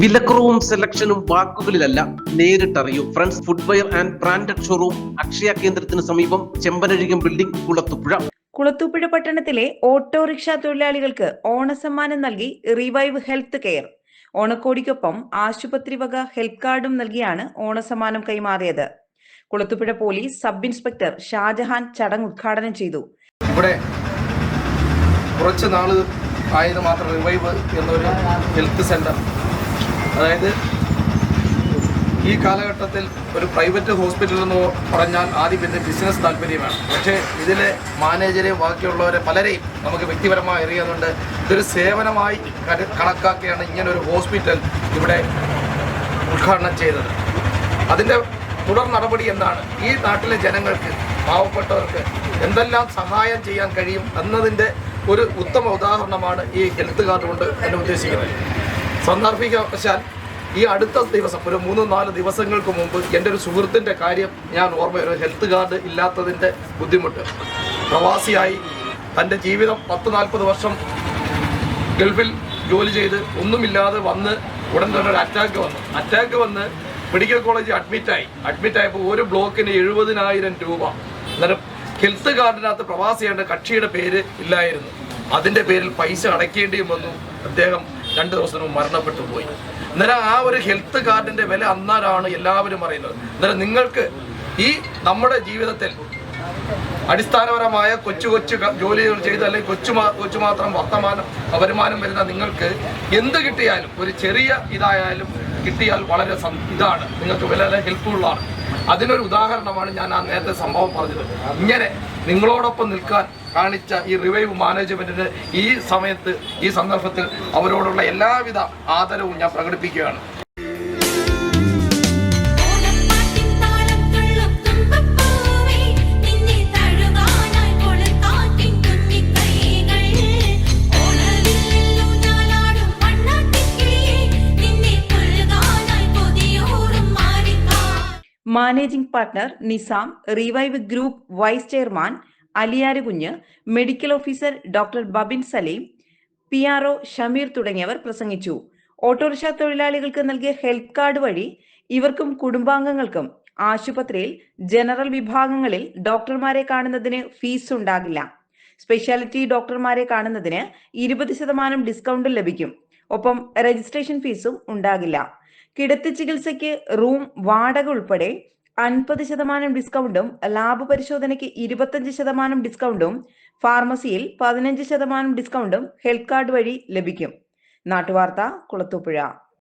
വിലക്കുറവും സെലക്ഷനും വാക്കുകളിലല്ല നേരിട്ടറിയൂ. Friends footwear and branded showroom Akshaya കേന്ദ്രത്തിന് സമീപം ചെമ്പനഴികം ബിൽഡിംഗ് കുളത്തുപുഴ കുളത്തുപുഴ പട്ടണത്തിലെ ഓട്ടോറിക്ഷ തൊഴിലാളികൾക്ക് ഓണസമ്മാനം നൽകി റിവൈവ് ഹെൽത്ത് കെയർ ഓണക്കോടിക്കൊപ്പം ആശുപത്രി വക ഹെൽത്ത് കാർഡും നൽകിയാണ് ഓണസമ്മാനം കൈമാറിയത്. Kulathupuzha police sub inspector Shajahan ചടങ്ങ് ഉദ്ഘാടനം ചെയ്തു. ഇവിടെ കുറച്ച് നാൾ ആയത് മാത്രം റിവൈവ് എന്നൊരു ഹെൽത്ത് സെന്റർ അതായത് ഈ കാലഘട്ടത്തിൽ ഒരു പ്രൈവറ്റ് ഹോസ്പിറ്റൽ എന്ന് പറഞ്ഞാൽ ആദ്യം പിന്നെ ബിസിനസ് താല്പര്യമാണ്. പക്ഷേ ഇതിലെ മാനേജരെയും ബാക്കിയുള്ളവരെ പലരെയും നമുക്ക് വ്യക്തിപരമായി അറിയുന്നുണ്ട് ഇതൊരു സേവനമായി കണക്കാക്കിയാണ് ഇങ്ങനൊരു ഹോസ്പിറ്റൽ ഇവിടെ ഉദ്ഘാടനം ചെയ്തത്. അതിന്റെ തുടർ നടപടി എന്താണ്? ഈ നാട്ടിലെ ജനങ്ങൾക്ക് പാവപ്പെട്ടവർക്ക് എന്തെല്ലാം സഹായം ചെയ്യാൻ കഴിയും എന്നതിന്റെ ഒരു ഉത്തമ ഉദാഹരണമാണ് ഈ ഹെൽത്ത് കാർഡ് കൊണ്ട് എന്നെ ഉദ്ദേശിക്കുന്നത്. സന്ദർഭികവശാൽ ഈ അടുത്ത ദിവസം ഒരു മൂന്ന് നാല് ദിവസങ്ങൾക്ക് മുമ്പ് എന്റെ ഒരു സുഹൃത്തിന്റെ കാര്യം ഞാൻ ഓർമ്മ ഒരു ഹെൽത്ത് കാർഡ് ഇല്ലാത്തതിന്റെ ബുദ്ധിമുട്ട്. പ്രവാസിയായി തന്റെ ജീവിതം പത്ത് നാൽപ്പത് വർഷം ഗൾഫിൽ ജോലി ചെയ്ത് ഒന്നുമില്ലാതെ വന്ന് ഉടൻ തന്നെ ഒരു അറ്റാക്ക് വന്നു. അറ്റാക്ക് വന്ന് മെഡിക്കൽ കോളേജിൽ അഡ്മിറ്റായി അഡ്മിറ്റായപ്പോൾ ഒരു ബ്ലോക്കിന് എഴുപതിനായിരം രൂപ. അന്നേരം ഹെൽത്ത് കാർഡിനകത്ത് പ്രവാസിയുടെ കക്ഷിയുടെ പേര് ഇല്ലായിരുന്നു. അതിന്റെ പേരിൽ പൈസ അടയ്ക്കേണ്ടിയും വന്നു. അദ്ദേഹം രണ്ട് ദിവസം മുമ്പ് മരണപ്പെട്ടു പോയി. അന്നേരം ആ ഒരു ഹെൽത്ത് കാർഡിന്റെ വില അന്നാലാണ് എല്ലാവരും അറിയുന്നത്. അന്നേരം നിങ്ങൾക്ക് ഈ നമ്മുടെ ജീവിതത്തിൽ അടിസ്ഥാനപരമായ കൊച്ചു കൊച്ചു ജോലികൾ ചെയ്ത് അല്ലെങ്കിൽ കൊച്ചു കൊച്ചു മാത്രം വർത്തമാനം വരുമാനം വരുന്ന നിങ്ങൾക്ക് എന്ത് കിട്ടിയാലും ഒരു ചെറിയ ഇതായാലും കിട്ടിയാൽ വളരെ ഇതാണ്. നിങ്ങൾക്ക് വളരെ ഹെൽപ്ഫുള്ളാണ് അതിനൊരു ഉദാഹരണമാണ് ഞാൻ ആ നേരത്തെ സംഭവം പറഞ്ഞത്. ഇങ്ങനെ നിങ്ങളോടൊപ്പം നിൽക്കാൻ കാണിച്ച ഈ റിവൈവ് മാനേജ്മെന്റിന് ഈ സമയത്ത് ഈ സന്ദർഭത്തിൽ അവരോടുള്ള എല്ലാവിധ ആദരവും ഞാൻ പ്രകടിപ്പിക്കുകയാണ്. Managing partner Nizam revive group vice chairman Aliyar Kunju medical officer doctor Babin Saleem P R Shameer തുടങ്ങിയവർ പ്രസംഗിച്ചു. ഓട്ടോറിക്ഷ തൊഴിലാളികൾക്ക് നൽകിയ ഹെൽത്ത് കാർഡ് വഴി ഇവർക്കും കുടുംബാംഗങ്ങൾക്കും ആശുപത്രിയിൽ ജനറൽ വിഭാഗങ്ങളിൽ ഡോക്ടർമാരെ കാണുന്നതിന് ഫീസ് ഉണ്ടാകില്ല. സ്പെഷ്യാലിറ്റി ഡോക്ടർമാരെ കാണുന്നതിന് ഇരുപത് ശതമാനം ഡിസ്കൗണ്ട് ലഭിക്കും. ഒപ്പം രജിസ്ട്രേഷൻ ഫീസും ഉണ്ടാകില്ല. കിടത്തി ചികിത്സയ്ക്ക് റൂം വാടക ഉൾപ്പെടെ അൻപത് ശതമാനം ഡിസ്കൗണ്ടും ലാബ് പരിശോധനയ്ക്ക് ഇരുപത്തഞ്ച് ശതമാനം ഡിസ്കൗണ്ടും ഫാർമസിയിൽ പതിനഞ്ച് ശതമാനം ഡിസ്കൗണ്ടും ഹെൽത്ത് കാർഡ് വഴി ലഭിക്കും. നാട്ടുവാർത്ത കുളത്തൂപ്പുഴ.